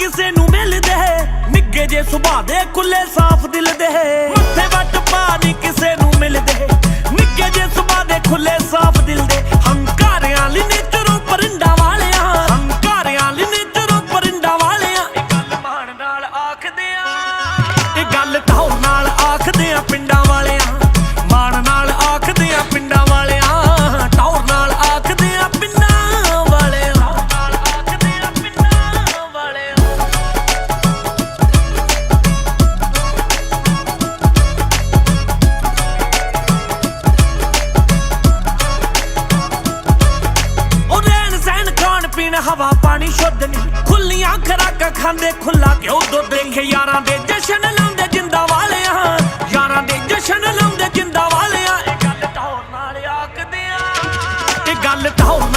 ਕਿਸੇ ਨੂੰ ਮਿਲਦੇ। ਨਿੱਗੇ ਜੇ ਸੁਭਾਅ ਦੇ ਖੁੱਲੇ ਸਾਫ਼ ਦਿਲ ਦੇ। ਮੱਥੇ ਵੱਟ ਪਾ ਨਹੀਂ ਕਿਸੇ ਨੂੰ ਮਿਲਦੇ। ਨਿੱਗੇ ਜੇ ਸੁਭਾਅ ਦੇ ਖੁੱਲੇ ਸਾਫ਼ ਦਿਲ ਦੇ। ਹੰਕਾਰਿਆਂ ਲਈ ਨੇਚਰੋਂ ਪਰਿੰਡਾ ਵਾਲਿਆਂ। ਹੰਕਾਰਿਆਂ ਲਈ ਨੇਚਰੋਂ ਪਰਿੰਡਾ ਵਾਲਿਆਂ। ਇਹ ਗੱਲ ਮਾਣ ਨਾਲ ਆਖਦੇ ਆ। ਇਹ ਗੱਲ ਢੌਰ ਨਾਲ ਆਖਦੇ ਆ ਪਿੰਡਾਂ ਵਾਲੇ ਹਵਾ ਪਾਣੀ ਸ਼ੁੱਧ ਨਹੀਂ। ਖੁੱਲੀਆਂ ਖਰਾਕਾਂ ਖਾਂਦੇ ਖੁੱਲਾ ਘਿਓ ਦੁੱਧ ਦੇਖ ਯਾਰਾਂ ਦੇ ਜਸ਼ਨ ਲਾਉਂਦੇ ਜਿੰਦਾ ਵਾਲਿਆਂ। ਯਾਰਾਂ ਦੇ ਜਸ਼ਨ ਲਾਉਂਦੇ ਜਿੰਦਾ ਵਾਲਿਆਂ। ਇਹ ਗੱਲ ਟੌਰ ਨਾਲ ਆਖਦੇ ਆ। ਇਹ ਗੱਲ ਟੌਰ